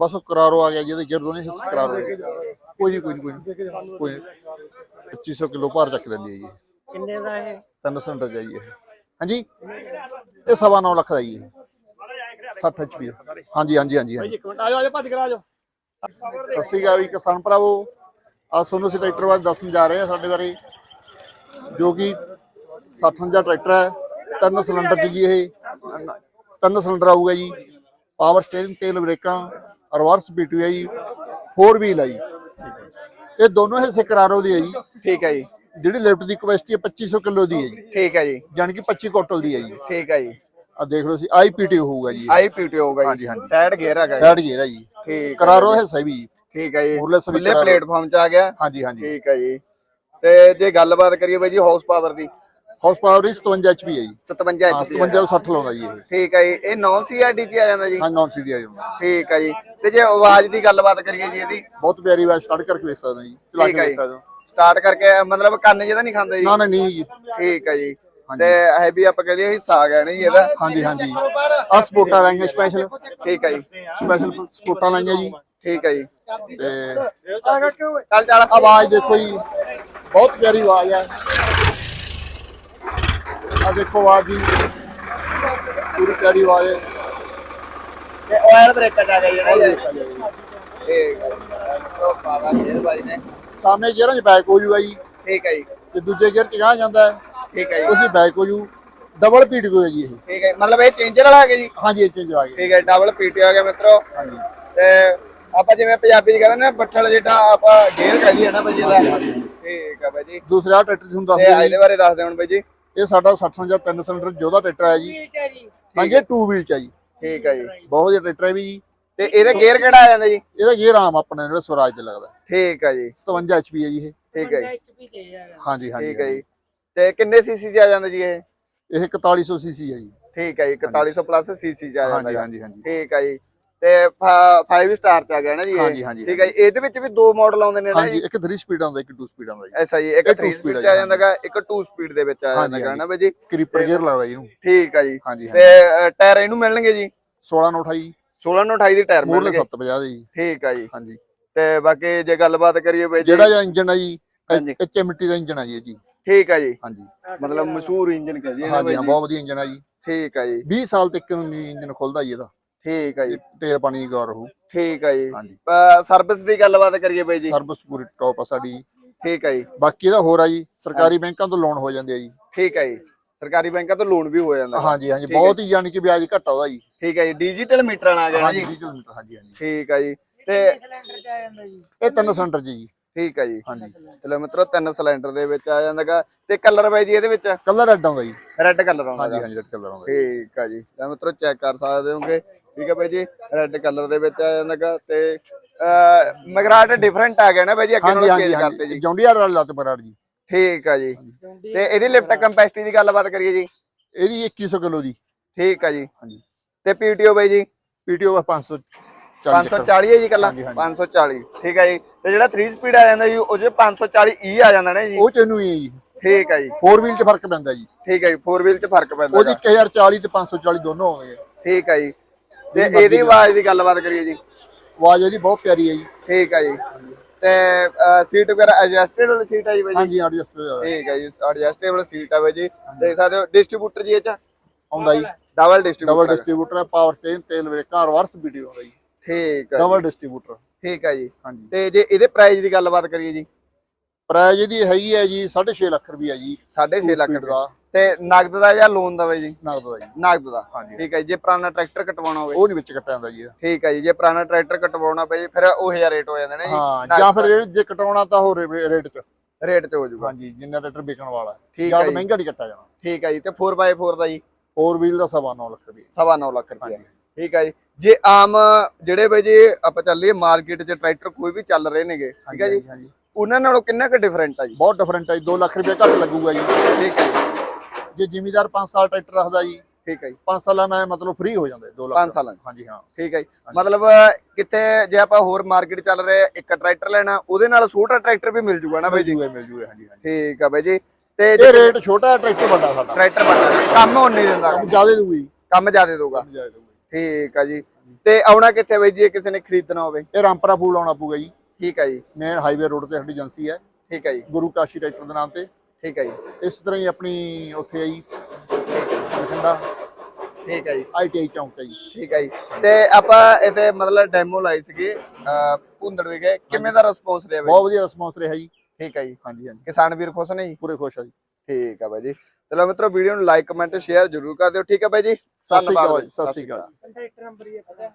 ਬਸ ਕਰਾਰੋ ਆ ਗਿਆ ਜਿਹਦੇ ਗਿਰ ਦੋਨੇ ਹਿੱਸੇ ਕਰਾਰੋ ਕੋਈ ਨਹੀਂ ਕੋਈ ਨਹੀਂ ਕੋਈ ਨੀ, ਕੋਈ ਨੀ। 2500 ਕਿਲੋ ਭਾਰ ਚੱਕ ਲੈਂਦੀ ਹੈ ਜੀ ਕਿੰਨੇ ਦਾ ਇਹ? ਤਿੰਨ ਸਿਲੰਡਰ ਜਾਈਏ ਹਾਂਜੀ? ਇਹ ਸਵਾ ਨੌ ਲੱਖ ਦਾ ਜੀ ਇਹ। 60 ਐਚਪੀ ਹਾਂਜੀ ਹਾਂਜੀ ਹਾਂਜੀ ਹਾਂਜੀ। ਇੱਕ ਮਿੰਟ ਆਜੋ ਆਜੋ ਭੱਜ ਕੇ ਆਜੋ ਸਤਿ ਸ਼੍ਰੀ ਅਕਾਲ ਜੀ ਕਿਸਾਨ ਭਰਾਵੋ। ਅੱਜ ਤੁਹਾਨੂੰ ਅਸੀਂ ਟਰੈਕਟਰ ਬਾਰੇ ਦੱਸਣ ਜਾ ਰਹੇ ਹਾਂ ਸਾਡੇ ਬਾਰੇ। ਜੋ ਕਿ 60 ਟਰੈਕਟਰ ਹੈ। ਤਿੰਨ ਸਿਲੰਡਰ ਜੀ ਇਹ। ਤਿੰਨ ਸਿਲੰਡਰ ਆਊਗਾ ਜੀ। ਪਾਵਰ ਸਟੀਅਰਿੰਗ ਤੇਲ ਬ੍ਰੇਕਾਂ ਰਿਵਰਸ ਹੈ ਜੀ 4 ਵੀਲ ਜੀ ਇਹ ਦੋਨੋਂ ਹਿੱਸੇ ਕਰਾਰੋ ਦੀ ਹੈ ਜੀ। ਠੀਕ ਹੈ ਜੀ। ਜਿਹੜੀ ਲਿਫਟ ਦੀ ਕਪੈਸਿਟੀ ਹੈ 2500 ਕਿਲੋ ਦੀ ਹੈ ਜੀ। ਠੀਕ ਹੈ ਜੀ। ਯਾਨੀ ਕਿ 25 ਕੋਟਲ ਦੀ ਹੈ ਜੀ। ਠੀਕ ਹੈ ਜੀ। ਆ ਦੇਖ ਲਓ ਸੀ ਆਈਪੀਟੀ ਹੋਊਗਾ ਜੀ। ਆਈ ਪੀਟੀ ਹੋਊਗਾ ਜੀ। ਹਾਂਜੀ। ਸਾਈਡ ਗੇਅਰ ਹੈਗਾ ਸਾਈਡ ਗੇਅਰ ਹੈ ਜੀ। ਠੀਕ ਕਰਾਰੋ ਹਿੱਸਾ ਵੀ। ਠੀਕ ਹੈ ਜੀ। ਮੁਰਲੇ ਸਵੀ ਖੁੱਲੇ ਕਰਾਰੋ। ਪਲੇਟਫਾਰਮ ਚ ਆ ਗਿਆ। ਹਾਂਜੀ ਹਾਂਜੀ। ਠੀਕ ਹੈ ਜੀ। ਤੇ ਜੇ ਗੱਲਬਾਤ ਕਰੀਏ ਬਾਈ ਜੀ ਹਾਊਸ ਪਾਵਰ ਦੀ। ਹਾਊਸ ਪਾਵਰ 57 ਐਚਪੀ ਹੈ ਜੀ। 57 ਹਾਂ HP 57 60 ਲਾਉਂਦਾ ਜੀ ਇਹ। ਠੀਕ ਹੈ ਜੀ। ਇਹ 9 ਸੀਆਰਡੀ ਚ ਆ ਜਾਂਦਾ ਜੀ? ਹਾਂ ਨੌਨ ਸੀਡੀ ਆ ਜਾਂਦਾ। ਠੀਕ ਹੈ ਜੀ। ਤੇ ਜੇ ਆਵਾਜ਼ ਦੀ ਗੱਲਬਾਤ ਕਰੀਏ ਜੀ ਇਹਦੀ? ਬਹੁਤ ਪਿਆਰੀ ਆਵਾਜ਼ ਸਟਾਰਟ ਕਰਕੇ ਵੇਖ ਸਕਦੇ ਜੀ। ਚਲਾ ਕੇ ਵੇਖ ਸਕਦੇ। ਸਟਾਰਟ ਕਰਕੇ ਮਤਲਬ ਕੰਨ ਜਿਹਦਾ ਨਹੀਂ ਖਾਂਦਾ ਜੀ? ਨਾ ਨਾ ਨਹੀਂ ਜੀ। ਠੀਕ ਹੈ ਜੀ। ਤੇ ਹੈਵੀ ਆਪਾਂ ਕਹ ਲਈਏ ਹਿੱਸਾ ਆ ਗਿਆ ਨਹੀਂ ਇਹਦਾ? ਹਾਂਜੀ ਹਾਂਜੀ। ਆ ਸਪੋਰਟਾਂ ਲਾਈਆਂ ਸਪੈਸ਼ਲ ਠੀਕ ਹੈ ਜੀ। ਸਪੈਸ਼ਲ ਸਪੋਰਟਾਂ ਲਾਈਆਂ ਜੀ। ਠੀਕ ਹੈ ਜੀ। ਤੇ ਚੱਲ ਚੱਲ। ਆਵਾਜ਼ ਦੇਖੋ ਜੀ। ਬਹੁਤ ਪਿਆਰੀ ਆਵਾਜ਼ ਹੈ। ਆ ਦੇਖੋ ਆਵਾਜ਼ ਜੀ। ਪੂਰੀ ਪਿਆਰੀ ਆਵਾਜ਼ ਹੈ ਤੇ ਆਇਲ ਬ੍ਰੇਕਰ ਆ ਗਿਆ ਜਿਹੜਾ ਠੀਕ ਬਾਬਾ ਸ਼ੇਰ ਬਾਈ ਨੇ। ਸਾਹਮਣੇ ਗੇਅਰਾਂ 'ਚ ਬੈਕ ਹੋ ਜੂਗਾ ਜੀ। ਠੀਕ ਹੈ ਜੀ। ਤੇ ਦੂਜੇ ਗੇਅਰ 'ਚ ਗਾਂ ਜਾਂਦਾ ਹੈ। ਠੀਕ ਹੈ ਜੀ। ਉਸੇ ਬੈਕ ਹੋ ਜੂ। ਡਬਲ ਪੀਟ ਹੋ ਜੀ ਇਹ। ਠੀਕ ਹੈ ਮਤਲਬ ਇਹ ਚੇਂਜਰ ਵਾਲਾ ਹੈਗਾ ਜੀ? ਹਾਂਜੀ ਇਹ ਚੇਂਜ ਆ ਗਿਆ। ਠੀਕ ਹੈ ਡਬਲ ਪੀਟੀ ਆ ਗਿਆ ਮਿੱਤਰੋ। ਹਾਂਜੀ। ਤੇ ਆਪਾਂ ਜਿਵੇਂ ਪੰਜਾਬੀ ਚ ਕਹਿੰਦੇ ਨੇ ਬੱਠਲ ਜਿਹੜਾ ਆਪਾਂ ਗੇਅਰ ਕਹਿ ਲਈਏ ਨਾ ਬਾਈ ਇਹਦਾ। ਠੀਕ ਹੈ ਬਾਈ ਜੀ। ਦੂਸਰਾ ਟਰੈਕਟਰ ਤੁਹਾਨੂੰ ਦੱਸ ਦਿਆਂ ਇਹਦੇ ਬਾਰੇ ਦੱਸ ਦਿਓ ਹੁਣ ਬਾਈ ਜੀ। ਇਹ ਸਾਡਾ 60 ਜਾਂ 3 ਸਿਲੰਡਰ ਜੋਧਾ ਟਰੈਕਟਰ ਹੈ ਜੀ। ਹਾਂਜੀ ਇਹ 2 ਵੀਲ ਚ ਹੈ ਜੀ। ਠੀਕ ਹੈ ਜੀ। ਬਹੁਤ ਵਧੀਆ ਟਰੈਕਟਰ ਹੈ ਵੀ ਜੀ। ਤੇ ਇਹਦੇ ਗੇਅਰ ਕਿਹੜਾ ਆ ਜਾਂਦਾ ਜੀ? ਇਹਦਾ ਗੇਅਰ ਆਮ ਆਪਣੇ ਜਿਹੜਾ ਸਵਰਾਜ ਤੇ ਲੱਗਦਾ। ਠੀਕ ਹੈ ਜੀ। 57 ਐਚਪੀ ਹੈ ਜੀ ਇਹ। ਠੀਕ ਹੈ ਜੀ। ਐਚਪੀ ਤੇ ਯਾਰ ਹਾਂਜੀ ਹਾਂਜੀ ਠੀਕ ਹੈ ਜੀ। ਤੇ ਕਿੰਨੇ ਸੀਸੀ ਚ ਆ ਜਾਂਦਾ ਜੀ ਇਹ? ਇਹ 4100 ਸੀਸੀ ਹੈ ਜੀ। ਠੀਕ ਹੈ ਜੀ 4100 ਪਲੱਸ ਸੀਸੀ ਚ ਆ ਜਾਂਦਾ ਹਾਂਜੀ ਜੀ। ਹਾਂਜੀ ਹਾਂਜੀ ਠੀਕ ਹੈ ਜੀ। ਤੇ 5 ਸਟਾਰ ਚ ਆ ਗਿਆ ਨਾ ਜੀ ਹਾਂਜੀ, ਹਾਂਜੀ, ਠੀਕ ਹੈ ਜੀ। ਇਹਦੇ ਵਿੱਚ ਵੀ ਦੋ ਮਾਡਲ ਆਉਂਦੇ ਨੇ ਨਾ ਜੀ। ਇੱਕ 3 ਸਪੀਡ ਆਉਂਦਾ ਇੱਕ 2 ਸਪੀਡ ਆਉਂਦਾ ਜੀ। ਐਸਾ ਜੀ ਇੱਕ ਇੱਕ two 3 speed ਸਪੀਡ ਆ ਚ ਆ ਜਾਂਦਾ ਜਾਂਦਾਗਾ ਇੱਕ 2 ਸਪੀਡ ਦੇ ਵਿੱਚ ਆ ਜਾਂਦਾਗਾ ਨਾ। ਬਾਈ ਜੀ। ਕ੍ਰੀਪਰ ਗੇਅਰ ਲੱਗਦਾ ਜੀ ਇਹਨੂੰ। ਠੀਕ ਹੈ ਜੀ। ਹਾਂਜੀ ਤੇ ਟਾਇਰ ਇਹਨੂੰ ਮਿਲਣਗੇ ਜੀ? 16 ਨੂੰ 28 16 ਨੂੰ 28 ਦੀ ਟਾਇਰ ਮਿਲਣਗੇ। 750 ਦੇ ਜੀ। ਠੀਕ ਹੈ ਜੀ। ਹਾਂਜੀ। ਤੇ ਬਾਕੀ ਜੇ ਗੱਲਬਾਤ ਕਰੀਏ ਬਾਈ ਜੀ। ਜਿਹੜਾ ਜਿਹਾ ਇੰਜਨ ਹੈ ਜੀ ਹਾਂਜੀ। ਐਚਐਮਟੀ ਦਾ ਇੰਜਨ ਹੈ ਜੀ ਜੀ। ਠੀਕ ਹੈ ਜੀ। ਹਾਂਜੀ। ਮਤਲਬ ਮਸ਼ਹੂਰ ਇੰਜਨ ਕਹ ਜੀ ਹਾਂ ਬਹੁਤ ਵਧੀਆ ਇੰਜਨ ਹੈ ਜੀ। ਠੀਕ ਹੈ ਜੀ। 20 ਸਾਲ ਤੱਕ ਇੰਜਨ ਖੁੱਲਦਾ ਜੀ ਇਹਦਾ। ਠੀਕ ਹੈ ਜੀ। ਤੇਲ ਪਾਣੀ ਗੌਰ ਰਹੂ। ਠੀਕ ਹੈ ਜੀ। ਹਾਂਜੀ। ਸਰਵਿਸ ਦੀ ਗੱਲਬਾਤ ਕਰੀਏ ਬਾਈ ਜੀ। ਸਰਵਿਸ ਪੂਰੀ ਟੌਪ ਆ ਸਾਡੀ। ਠੀਕ ਹੈ ਜੀ। ਬਾਕੀ ਇਹਦਾ ਹੋਰ ਆ ਜੀ ਸਰਕਾਰੀ ਬੈਂਕਾਂ ਤੋਂ ਲੋਨ ਹੋ ਜਾਂਦੇ ਆ ਜੀ। ਠੀਕ ਹੈ ਜੀ। ਸਰਕਾਰੀ ਬੈਂਕਾਂ ਤੋਂ ਲੋਨ ਵੀ ਹੋ ਜਾਂਦਾ। ਹੈ। ਹਾਂਜੀ ਹਾਂਜੀ। ਠੀਕ ਹੈ ਬਹੁਤ ਹੀ ਯਾਨੀ ਕਿ ਵਿਆਜ ਘੱਟ ਆਉਂਦਾ ਜੀ। ਠੀਕ ਹੈ ਜੀ। ਡਿਜੀਟਲ ਮੀਟਰ ਆ ਹਾਂਜੀ ਜੀ। digital meter, ਹਾਂਜੀ ਹਾਂਜੀ। ਠੀਕ ਹੈ ਜੀ। ਤੇ ਸਿਲੰਡਰ ਚ ਆ ਜਾਂਦਾ ਜੀ। ਇਹ ਤਿੰਨ ਸਿਲੰਡਰ ਜੀ। ਠੀਕ ਹੈ ਜੀ। ਹਾਂਜੀ। ਚਲੋ ਮਿੱਤਰੋ ਤਿੰਨ ਸਿਲੰਡਰ ਦੇ ਵਿੱਚ ਆ ਜਾਂਦਾਗਾ ਤੇ ਕਲਰ ਬਾਈ ਜੀ ਇਹਦੇ ਵਿੱਚ? ਕਲਰ ਰੈੱਡ ਆਉਂਦਾ ਜੀ। ਰੈੱਡ ਕਲਰ ਆਉਂਦਾ ਹਾਂਜੀ ਗਾ। ਹਾਂਜੀ ਰੈੱਡ ਕਲਰ ਆਉਂਦਾ ਜੀ। ਠੀਕ ਆ ਜੀ। ਤਾਂ ਮਿੱਤਰੋ ਚੈੱਕ ਕਰ ਸਕਦੇ ਹੋਗੇ। ਠੀਕ ਹੈ ਬਾਈ ਜੀ? ਰੈੱਡ ਕਲਰ ਦੇ ਵਿੱਚ ਆ ਜਾਂਦਾਗਾ ਤੇ ਮਗਰਾਟ ਡਿਫਰੈਂਟ ਆ ਗਿਆ ਨਾ ਬਾਈ ਜੀ ਅੱਗੇ ਨਾਲੋਂ ਚੇਂਜ ਕਰਤੇ ਜੀ। ਜੌਂਡੀਆਰ ਵਾਲਾ ਲੱਤ ਬਰਾੜ ਜੀ। ਠੀਕ ਆ ਜੀ। ਤੇ ਇਹਦੀ ਲਿਫਟ ਕੰਪੈਸਿਟੀ ਦੀ ਗੱਲਬਾਤ ਕਰੀਏ ਜੀ। ਇਹਦੀ 2100 ਕਿਲੋ ਜੀ। ਠੀਕ ਆ ਜੀ। ਹਾਂਜੀ। ਤੇ ਪੀਟੀਓ ਬਾਈ ਜੀ? ਪੀਟੀਓ 500 540 ਹੈ ਜੀ ਕੱਲਾ ਹਾਂਜੀ, ਹਾਂਜੀ। 540 ਠੀਕ ਹੈ ਜੀ। ਤੇ ਜਿਹੜਾ 3 ਸਪੀਡ ਆ ਜਾਂਦਾ ਜੀ ਉਹ ਜੇ 540 E ਆ ਜਾਂਦਾ ਨਾ ਜੀ। ਉਹ ਚ ਹੀ ਹੈ ਜੀ। ਠੀਕ ਹੈ ਜੀ। 4 ਵੀਲ 'ਚ ਫ਼ਰਕ ਪੈਂਦਾ ਜੀ। ਠੀਕ ਹੈ ਜੀ। 4 ਵੀਲ ਚ ਫ਼ਰਕ ਪੈਂਦਾ ਉਹਦੀ ਹੈਗਾ। 1040 ਤੇ 540 ਦੋਨੋਂ ਆਉਂਦੇ ਆ ਠੀਕ ਹੈ ਜੀ। ਤੇ ਇਹਦੀ ਆਵਾਜ਼ ਦੀ ਗੱਲਬਾਤ ਕਰੀਏ ਜੀ। ਆਵਾਜ਼ ਇਹਦੀ ਬਹੁਤ ਪਿਆਰੀ ਹੈ ਜੀ। ਠੀਕ ਹੈ ਜੀ। ਤੇ ਸੀਟ ਵਗੈਰਾ ਐਡਜਸਟਡ ਵਾਲੀ ਸੀਟ ਹੈ ਜੀ? ਬਾਈ ਹਾਂਜੀ ਐਡਜਸਟ ਠੀਕ ਹੈ ਜੀ ਐਡਜਸਟੇਬਲ ਸੀਟ ਹੈ ਬਾਈ ਜੀ। ਦੇਖ ਸਕਦੇ ਹੋ ਡਿਸਟ੍ਰੀਬਿਊਟਰ ਜੀ ਇਹ ਚ? ਆਉਂਦਾ ਜੀ। ਡਬਲ ਡਬਲ ਡਿਸਟ੍ਰੀਬਿਊਟਰ ਡਿਸਟ੍ਰੀਬਿਊਟਰ ਹੈ ਪਾਵਰ ਸਟੇਸ਼ਨ ਤੇਲ ਬ੍ਰੇਕਾਂ ਰਿਵਰਸ ਵੀਡੀਓ ਆਉਂਦਾ ਜੀ। ਠੀਕ ਹੈ ਡਬਲ ਡਿਸਟ੍ਰੀਬਿਊਟਰ ਠੀਕ ਹੈ ਜੀ। ਹਾਂਜੀ। ਤੇ ਜੇ ਇਹਦੇ ਪ੍ਰਾਈਸ ਦੀ ਗੱਲਬਾਤ ਕਰੀਏ ਜੀ? ਪ੍ਰਾਈਸ ਇਹਦੀ ਹੈਗੀ ਹੈ ਜੀ 6.5 ਲੱਖ ਰੁਪਈਆ ਜੀ। 6.5 ਲੱਖ ਰੁਪਏ ਤੇ ਨਗਦ ਦਾ ਜਾਂ ਲੋਨ ਦਾ ਬਾਈ ਜੀ? ਨਗਦ ਦਾ ਜੀ। ਨਗਦ ਦਾ। ਠੀਕ ਹੈ ਜੀ, ਜੇ ਪੁਰਾਣਾ ਟਰੈਕਟਰ ਕਟਵਾਉਣਾ ਹੋਵੇ। ਉਹ ਨਹੀਂ ਵਿੱਚ ਕੱਟਿਆ ਜਾਂਦਾ ਜੀ। ਠੀਕ ਹੈ ਜੀ ਜੇ ਪੁਰਾਣਾ ਟਰੈਕਟਰ ਕਟਵਾਉਣਾ ਪਏ ਫਿਰ ਉਹ ਜਿਹਾ ਰੇਟ ਹੋ ਜਾਂਦਾ ਨਾ ਜੀ। ਹਾਂ ਜਾਂ ਫਿਰ ਜੇ ਕਟਾਉਣਾ ਤਾਂ ਹੋਰ ਰੇਟ 'ਚ। ਰੇਟ ਚ ਹੋ ਜਾਊਗਾ। ਹਾਂਜੀ ਜਿੰਨਾ ਟਰੈਕਟਰ ਵਿਕਣ ਵਾਲਾ ਹੈ। ਠੀਕ ਹੈ ਜੀ। ਮਹਿੰਗਾ ਨਹੀਂ ਕੱਟਾ ਜਾਣਾ। ਠੀਕ ਹੈ ਜੀ ਤੇ 4x4 ਦਾ ਜੀ। 4 ਵੀਲ ਦਾ ਸਵਾ ਨੌ ਲੱਖ ਰੁਪਏ ਸਵਾ ਨੌ ਲੱਖ ਰੁਪਏ। ਠੀਕ ਹੈ ਜੀ। ਜੇ ਆਮ ਜਿਹੜੇ ਬਈ ਜੀ ਆਪਾਂ ਚੱਲੀਏ ਮਾਰਕੀਟ 'ਚ ਟਰੈਕਟਰ ਕੋਈ ਵੀ ਚੱਲ ਰਹੇ ਨੇਗੇ। ਠੀਕ ਹੈ ਜੀ। ਉਹਨਾਂ ਨਾਲੋਂ ਕਿੰਨਾ ਕੁ ਡਿਫਰੈਂਟ ਆ ਜੀ? ਬਹੁਤ ਡਿਫਰੈਂਟ ਹੈ 2 ਲੱਖ ਰੁਪਏ ਘੱਟ ਲੱਗੂਗਾ ਜੀ। ਠੀਕ ਹੈ ਜੀ। ਜੇ ਜ਼ਿਮੀਦਾਰ 5 ਸਾਲ ਟਰੈਕਟਰ ਰੱਖਦਾ ਜੀ ਠੀਕ ਹੈ ਜੀ। 5 ਸਾਲਾਂ ਮੈਂ ਮਤਲਬ ਫ੍ਰੀ ਹੋ ਜਾਂਦਾ 2 ਲੱਖ ਪੰਜ ਸਾਲਾਂ 'ਚ। ਹਾਂਜੀ ਹਾਂ। ਠੀਕ ਹੈ ਜੀ। ਮਤਲਬ ਕਿਤੇ ਜੇ ਆਪਾਂ ਹੋਰ ਮਾਰਕੀਟ ਚੱਲ ਰਹੇ ਇੱਕ ਟਰੈਕਟਰ ਲੈਣਾ ਉਹਦੇ ਨਾਲ ਛੋਟਾ ਟਰੈਕਟਰ ਵੀ ਮਿਲ ਜੂਗਾ ਨਾ ਬਈ ਜੀ? ਮਿਲ ਜੂਗਾ ਹਾਂਜੀ ਹਾਂਜੀ। ਠੀਕ ਆ ਬਈ ਜੀ। ਤੇ ਇਹ ਰੇਟ ਛੋਟਾ ਟਰੈਕਟਰ ਵੱਡਾ ਸਾਡਾ। ਟਰੈਕਟਰ ਵੱਡਾ। ਕੰਮ ਉਹ ਨਹੀਂ ਦਿੰਦਾ। ਕੰਮ ਜ਼ਿਆਦਾ ਦੂਗੀ ਕੰਮ ਜ਼ਿਆਦਾ ਦਊਗੀ। ਠੀਕ ਆ ਜੀ। ਤੇ ਆਉਣਾ ਕਿੱਥੇ ਬਈ ਜੀ ਜੇ ਕਿਸੇ ਨੇ ਖਰੀਦਣਾ ਹੋਵੇ? ਇਹ ਰਾਮਪਰਾ ਫੂਲ ਆਉਣਾ ਪਊਗਾ ਜੀ। ਠੀਕ ਆ ਜੀ। ਮੇਨ ਹਾਈਵੇ ਰੋਡ ਤੇ ਸਾਡੀ ਏਜੰਸੀ ਹੈ। ਠੀਕ ਆ ਜੀ। ਗੁਰੂ ਕਾਸ਼ੀ ਟਰੈਕਟਰ ਦੇ ਨਾਮ ਤੇ। ਠੀਕ ਆ ਜੀ। ਇਸ ਤਰ੍ਹਾਂ ਹੀ ਆਪਣੀ ਉੱਥੇ ਆਈ ਬਠਿੰਡਾ। ਠੀਕ ਆ ਜੀ। ਆਈਟੀਆਈ ਚੌਂਕ ਤੇ ਜੀ। ਠੀਕ ਹੈ ਜੀ। ਤੇ ਆਪਾਂ ਇੱਥੇ ਮਤਲਬ ਡੈਮੋ ਲਾਈ ਸੀਗੀ ਭੁੰਦੜ ਵਿਖੇ। ਕਿਵੇਂ ਦਾ ਰਿਸਪੌਂਸ ਰਿਹਾ ਬਈ? ਬਹੁਤ ਵਧੀਆ ਰਿਸਪੌਂਸ ਰਿਹਾ ਜੀ। ਠੀਕ ਹੈ ਜੀ। ਹਾਂਜੀ ਹਾਂਜੀ। ਕਿਸਾਨ ਵੀਰ ਖੁਸ਼ ਨੇ ਜੀ? ਪੂਰੇ ਖੁਸ਼ ਆ ਜੀ। ਠੀਕ ਹੈ ਬਾਈ ਜੀ। ਚਲੋ ਮਿੱਤਰੋ ਵੀਡੀਓ ਨੂੰ ਲਾਈਕ ਕਮੈਂਟ ਸ਼ੇਅਰ ਜ਼ਰੂਰ ਕਰ ਦਿਓ। ਠੀਕ ਹੈ ਬਾਈ ਜੀ। ਸਤਿ ਸ਼੍ਰੀ ਅਕਾਲ ਧੰਨਵਾਦ ਜੀ, ਸਤਿ ਸ਼੍ਰੀ ਅਕਾਲ। ਕੰਟੈਕਟ ਨੰਬਰ ਹੀ ਹੈ ਪਤਾ।